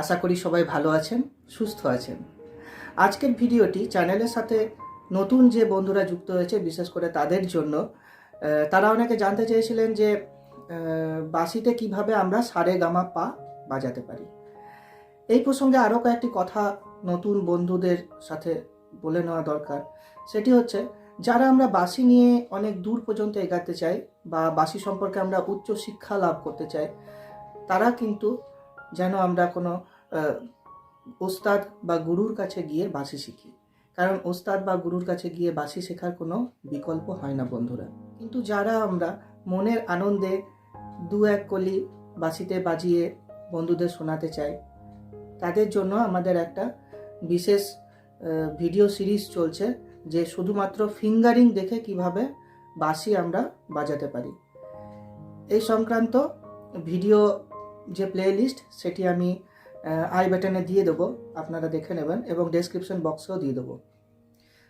আশা করি সবাই ভালো আছেন, সুস্থ আছেন। আজকের ভিডিওটি চ্যানেলের সাথে নতুন যে বন্ধুরা যুক্ত হয়েছে, বিশেষ করে তাদের জন্য তারা অনেকে জানতে চেয়েছিলেন যে বাঁশিতে কীভাবে আমরা সারে গামা পা বাজাতে পারি। এই প্রসঙ্গে আরও কয়েকটি কথা নতুন বন্ধুদের সাথে বলে নেওয়া দরকার। সেটি হচ্ছে, যারা আমরা বাঁশি নিয়ে অনেক দূর পর্যন্ত এগাতে চাই বা বাঁশি সম্পর্কে আমরা উচ্চ শিক্ষা লাভ করতে চাই, তারা কিন্তু যেন আমরা কোনো ওস্তাদ বা গুরুর কাছে গিয়ে বাসি শিখি। কারণ ওস্তাদ বা গুরুর কাছে গিয়ে বাসি শেখার কোনো বিকল্প হয় না বন্ধুরা। কিন্তু যারা আমরা মনের আনন্দে দু এক কলি বাঁশিতে বাজিয়ে বন্ধুদের শোনাতে চাই, তাদের জন্য আমাদের একটা বিশেষ ভিডিও সিরিজ চলছে যে শুধুমাত্র ফিঙ্গারিং দেখে কীভাবে বাঁশি আমরা বাজাতে পারি। এই সংক্রান্ত ভিডিও যে প্লেলিস্ট সেটি আমি আই বাটনে দিয়ে দেবো, আপনারা দেখে নেবেন, এবং ডেসক্রিপশন বক্সেও দিয়ে দেবো।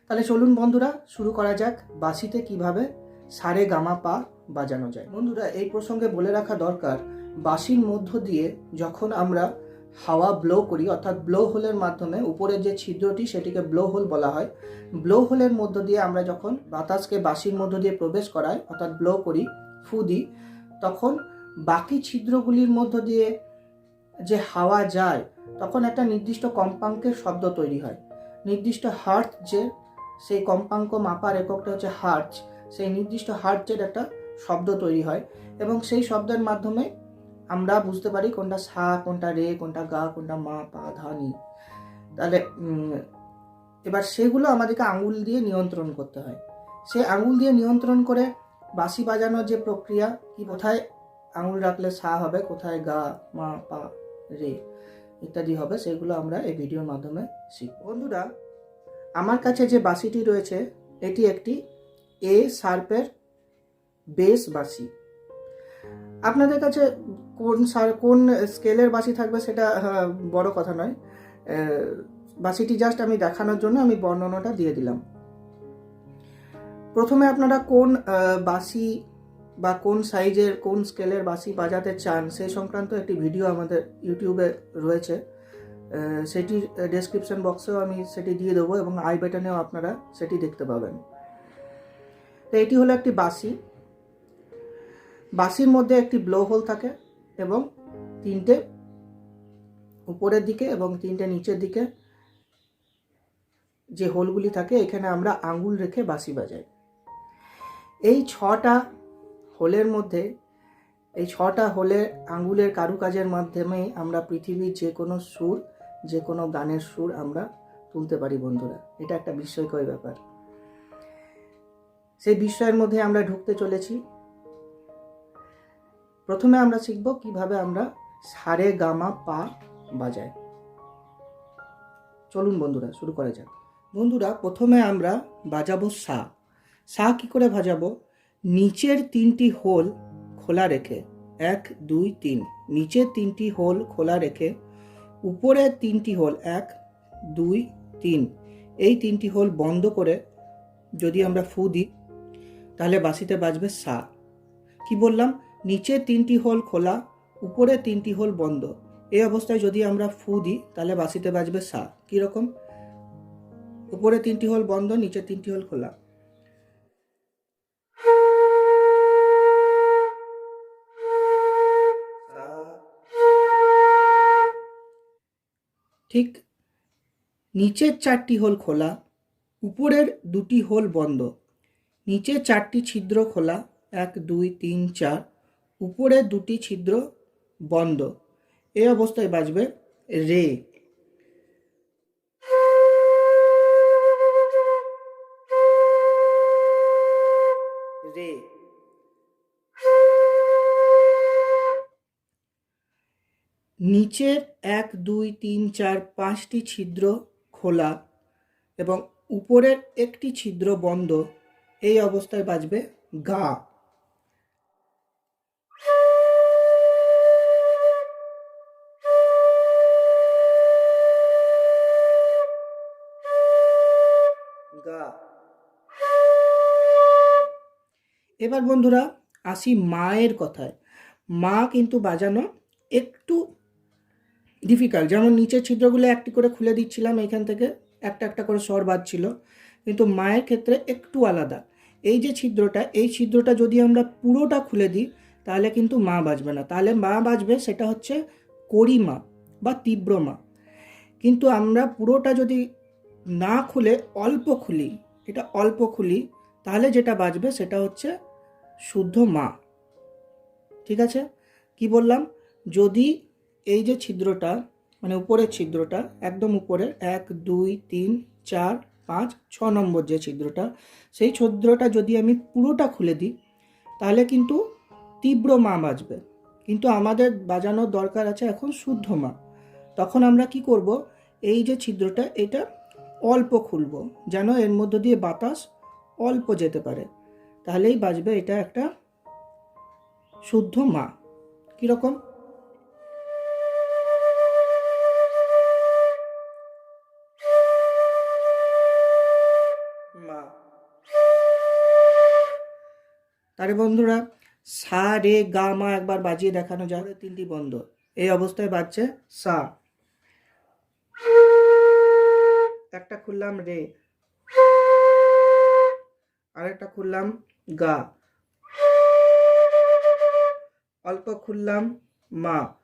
তাহলে চলুন বন্ধুরা, শুরু করা যাক, বাঁশিতে কীভাবে সারে গামা পা বাজানো যায়। বন্ধুরা, এই প্রসঙ্গে বলে রাখা দরকার, বাঁশির মধ্য দিয়ে যখন আমরা হাওয়া ব্লো করি, অর্থাৎ ব্লো হোলের মাধ্যমে, উপরের যে ছিদ্রটি, সেটিকে ব্লো হোল বলা হয় ব্লো হোলের মধ্য দিয়ে আমরা যখন বাতাসকে বাঁশির মধ্য দিয়ে প্রবেশ করাই, অর্থাৎ ব্লো করি, ফু দিই, তখন বাকি ছিদ্রগুলির মধ্য দিয়ে যে হাওয়া যায়, তখন একটা নির্দিষ্ট কম্পাঙ্কের শব্দ তৈরি হয়। নির্দিষ্ট হার্ট যে, সেই কম্পাঙ্ক মাপার এককটা হচ্ছে হার্চ সেই নির্দিষ্ট হার্চের একটা শব্দ তৈরি হয় এবং সেই শব্দের মাধ্যমে আমরা বুঝতে পারি কোনটা সা, কোনটা রে, কোনটা গা, কোনটা মা, পা, ধা, নি। তাহলে এবার সেগুলো আমাদেরকে আঙুল দিয়ে নিয়ন্ত্রণ করতে হয়। সেই আঙুল দিয়ে নিয়ন্ত্রণ করে বাঁশি বাজানোর যে প্রক্রিয়া, কি কোথায় আঙুল রাখলে সা হবে, কোথায় গা, মা, পা, রে ইত্যাদি হবে, সেগুলো আমরা এই ভিডিওর মাধ্যমে শিখব। বন্ধুরা, আমার কাছে যে বাঁশিটি রয়েছে, এটি একটি এ শার্পের বেস বাঁশি আপনাদের কাছে কোন সার, কোন স্কেলের বাঁশি থাকবে সেটা বড় কথা নয়। বাঁশিটি জাস্ট আমি দেখানোর জন্য আমি বর্ণনাটা দিয়ে দিলাম। প্রথমে আপনারা কোন বাঁশি বা কোন সাইজের, কোন স্কেলের বাঁশি বাজাতে চান সেই সংক্রান্ত একটি ভিডিও আমাদের ইউটিউবে রয়েছে। সেটি ডেসক্রিপশন বক্সেও আমি সেটি দিয়ে দেবো এবং আই বাটনেও আপনারা সেটি দেখতে পাবেন। তো এটি হলো একটি বাঁশি। বাঁশির মধ্যে একটি ব্লো হোল থাকে এবং তিনটে উপরের দিকে এবং তিনটে নিচের দিকে যে হোলগুলি থাকে, এখানে আমরা আঙ্গুল রেখে বাঁশি বাজাই। এই ছটা হোলের মধ্যে, এই ছটা হোলে আঙ্গুলের কারুকাজের মাধ্যমেই আমরা পৃথিবীর যে কোনো সুর, যে কোনো গানের সুর আমরা তুলতে পারি বন্ধুরা। এটা একটা বিস্ময়কর ব্যাপার। সেই বিস্ময়ের মধ্যে আমরা ঢুকতে চলেছি। প্রথমে আমরা শিখব কীভাবে আমরা সারে, গামা, পা বাজাই। চলুন বন্ধুরা, শুরু করা যাক। বন্ধুরা, প্রথমে আমরা বাজাবো সা। সা কি করে বাজাবো? নিচের তিনটি হোল খোলা রেখে, এক, দুই, তিন। নিচের তিনটি হোল খোলা রেখে, উপরের তিনটি হোল, এক, দুই, তিন। এই তিনটি হোল বন্ধ করে যদি আমরা ফু দিই, তাহলে বাঁশিতে বাজবে সা। কি বললাম? নিচে তিনটি হোল খোলা উপরে তিনটি হোল বন্ধ। এই অবস্থায় যদি আমরা ফু দিই, তাহলে বাঁশিতে বাজবে সা। কীরকম উপরে তিনটি হোল বন্ধ নিচে তিনটি হোল খোলা। ঠিক নিচের চারটি হোল খোলা, উপরের দুটি হোল বন্ধ। নিচে চারটি ছিদ্র খোলা, এক, দুই, তিন, চার, উপরে দুটি ছিদ্র বন্ধ। এই অবস্থায় বাজবে রে। রে। নিচের এক, দুই, তিন, চার, পাঁচটি ছিদ্র খোলা এবং উপরের একটি ছিদ্র বন্ধ। এই অবস্থায় বাজবে গা। গা। এবার বন্ধুরা, আসি মায়ের কথায়। মা কিন্তু বাজানো একটু ডিফিকাল্ট যেমন নিচের ছিদ্রগুলো একটি করে খুলে দিচ্ছিলাম এখান থেকে, একটা একটা করে স্বর বাজছিল। কিন্তু মায়ের ক্ষেত্রে একটু আলাদা। এই যে ছিদ্রটা, এই ছিদ্রটা যদি আমরা পুরোটা খুলে দিই, তাহলে কিন্তু মা বাজবে না। তাহলে মা বাজবে সেটা হচ্ছে করিমা বা তীব্র মা। কিন্তু আমরা পুরোটা যদি না খুলে, অল্প খুলি, এটা অল্প খুলি, তাহলে যেটা বাজবে সেটা হচ্ছে শুদ্ধ মা। ঠিক আছে? কি বললাম? যদি এই যে ছিদ্রটা মানে উপরের ছিদ্রটা, একদম উপরে, এক, দুই, তিন, চার, পাঁচ, ছ নম্বর যে ছিদ্রটা, সেই ছিদ্রটা যদি আমি পুরোটা খুলে দিই, তাহলে কিন্তু তীব্র মা বাজবে কিন্তু আমাদের বাজানোর দরকার আছে এখন শুদ্ধ মা তখন আমরা কি করব? এই যে ছিদ্রটা, এটা অল্প খুলব, যেন এর মধ্য দিয়ে বাতাস অল্প যেতে পারে। তাহলেই বাজবে এটা একটা শুদ্ধ মা কীরকম? তারে বন্ধুরা, সা, রে, গা, মা একবার বাজিয়ে দেখানো যাবে তিনটি বন্ধ। এই অবস্থায় বাজছে সা। একটা খুললাম রে। আরেকটা খুললাম গা। অল্প খুললাম মা।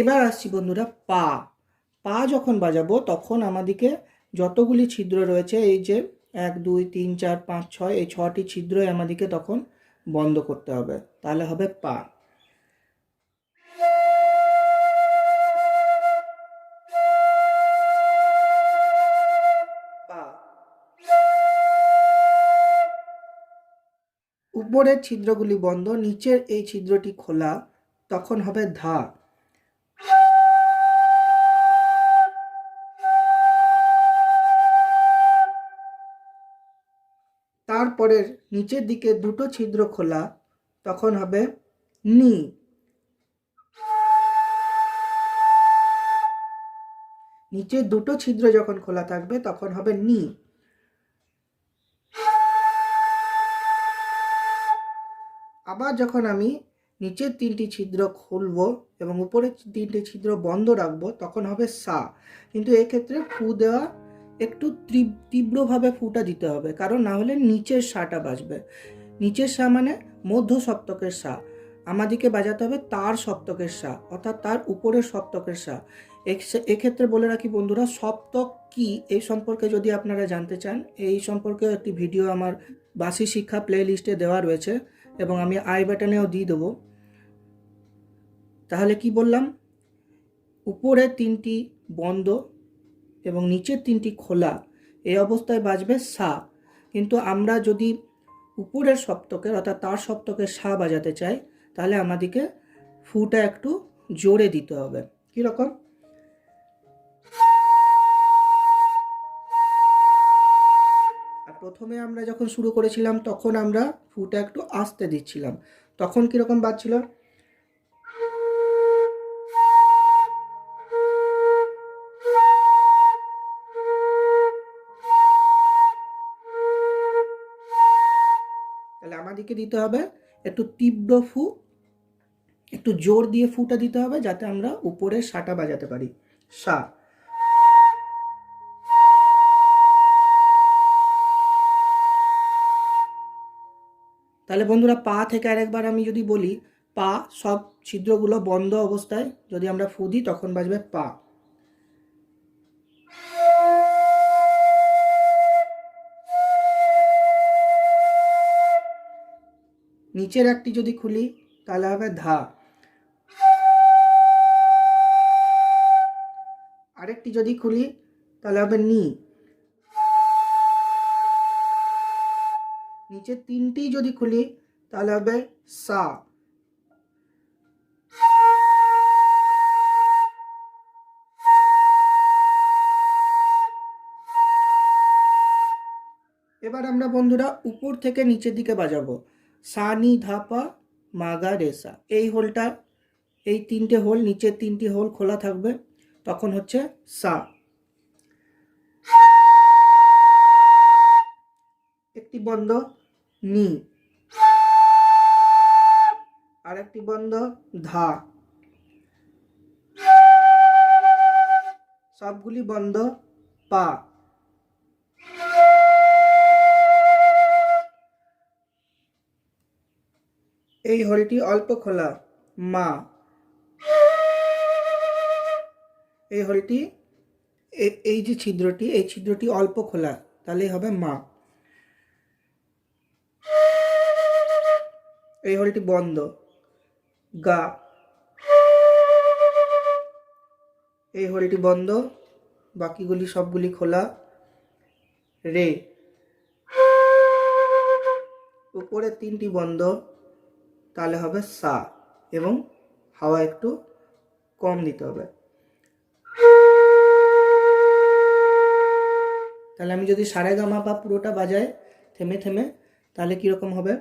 এবার আসছি বন্ধুরা পা। পা যখন বাজাবো তখন আমাদেরকে যতগুলি ছিদ্র রয়েছে, এই যে এক, দুই, তিন, চার, পাঁচ, ছয়, এই ছটি ছিদ্রই আমাদেরকে তখন বন্ধ করতে হবে। তাহলে হবে পা। উপরের ছিদ্রগুলি বন্ধ, নিচের এই ছিদ্রটি খোলা, তখন হবে ধা। তারপরের নিচের দিকে দুটো ছিদ্র খোলা, তখন হবে নি। নিচে দুটো ছিদ্র যখন খোলা থাকবে, তখন হবে নি। আবার যখন আমি নিচের তিনটি ছিদ্র খুলবো এবং উপরের তিনটি ছিদ্র বন্ধ রাখব, তখন হবে সা। কিন্তু এক্ষেত্রে ফু দেওয়া একটু তীব্রভাবে ফুটা দিতে হবে, কারণ না হলে নিচের সাটা বাজবে নিচের সা মানে মধ্য সপ্তকের সা আমাদেরকে বাজাতে হবে তার সপ্তকের সা অর্থাৎ তার উপরের সপ্তকের এক্স- এক্ষেত্রে বলে রাখি বন্ধুরা, সপ্তক কি এই সম্পর্কে যদি আপনারা জানতে চান, এই সম্পর্কে একটি ভিডিও আমার বাসি শিক্ষা প্লে লিস্টে দেওয়া রয়েছে এবং আমি আই বাটনেও দিয়ে দেবো। তাহলে কি বললাম? উপরের তিনটি বন্ধ এবং নিচের তিনটি খোলা এই অবস্থায় বাজবে সা। কিন্তু আমরা যদি উপরের সপ্তকের অর্থাৎ তার সপ্তকে সা বাজাতে চাই, তাহলে আমাদেরকে ফুটা একটু জোরে দিতে হবে। কীরকম প্রথমে আমরা যখন শুরু করেছিলাম, তখন আমরা ফুটা একটু আস্তে দিচ্ছিলাম। তখন কীরকম বাজছিল? আমাদেরকে দিতে হবে, একটু তীব্র ফু, একটু জোর দিয়ে ফুটা দিতে হবে যাতে আমরা উপরে সাটা বাজাতে পারি। সা। তাহলে বন্ধুরা, পা থেকে আরেকবার আমি যদি বলি, পা সব ছিদ্রগুলো বন্ধ অবস্থায় যদি আমরা ফু দিই, তখন বাজবে পা। নিচের একটি যদি খুলি, তাহলে হবে ধা। আরেকটি যদি খুলি, তাহলে হবে নি। নিচের তিনটি যদি খুলি, তাহলে হবে সা। এবার আমরা বন্ধুরা উপর থেকে নিচের দিকে বাজাবো। সা নি ধাপা মাগা রেসা এই হোলটা, এই তিনটে হোল, নিচের তিনটি হোল খোলা থাকবে, তখন হচ্ছে সা। একটি বন্ধ, নি। আর একটি বন্ধ, ধা। সবগুলি বন্ধ, পা। এই হলটি অল্প খোলা। মা। এই হলটি এই যে ছিদ্রটি, এই ছিদ্রটি অল্প খোলা, তাহলেই হবে মা। এই হলটি বন্ধ। গা। এই হলটি বন্ধ। বাকিগুলি সবগুলি খোলা। রে। উপরে তিনটি বন্ধ। তাহলে হবে সা এবং হাওয়া একটু কম দিতে হবে। তাহলে আমি যদি সারে গামা বা পুরোটা বাজাই থেমে থেমে, তাহলে কীরকম হবে?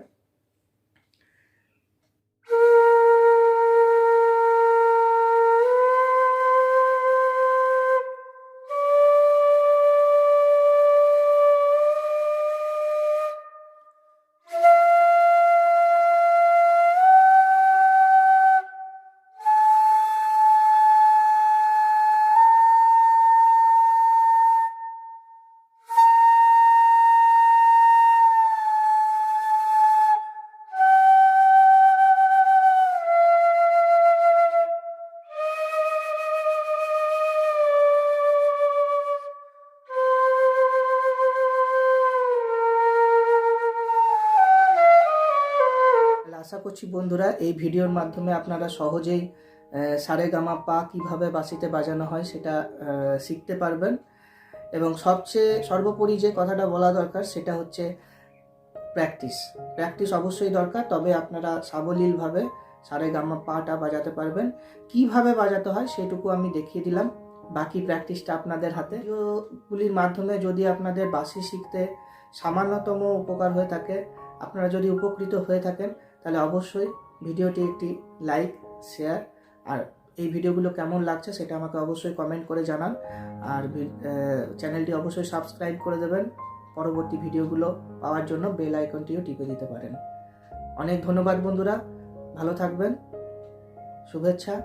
করছি বন্ধুরা, এই ভিডিওর মাধ্যমে আপনারা সহজেই সারে গামা পা কীভাবে বাঁশিতে বাজানো হয় সেটা শিখতে পারবেন। এবং সবচেয়ে সর্বোপরি যে কথাটা বলা দরকার সেটা হচ্ছে প্র্যাকটিস। প্র্যাকটিস অবশ্যই দরকার, তবে আপনারা সাবলীলভাবে সারে গামা পাটা বাজাতে পারবেন। কীভাবে বাজাতে হয় সেটুকু আমি দেখিয়ে দিলাম। বাকি প্র্যাকটিসটা আপনাদের হাতে। ভিডিওগুলির মাধ্যমে যদি আপনাদের বাসি শিখতে সামান্যতম উপকার হয়ে থাকে, আপনারা যদি উপকৃত হয়ে থাকেন তাহলে অবশ্যই ভিডিওটি একটি লাইক, শেয়ার, আর এই ভিডিওগুলো কেমন লাগছে সেটা আমাকে অবশ্যই কমেন্ট করে জানান। আর চ্যানেলটি অবশ্যই সাবস্ক্রাইব করে দেবেন। পরবর্তী ভিডিওগুলো পাওয়ার জন্য বেল আইকনটিও টিপে দিতে পারেন। অনেক ধন্যবাদ বন্ধুরা। ভালো থাকবেন। শুভেচ্ছা।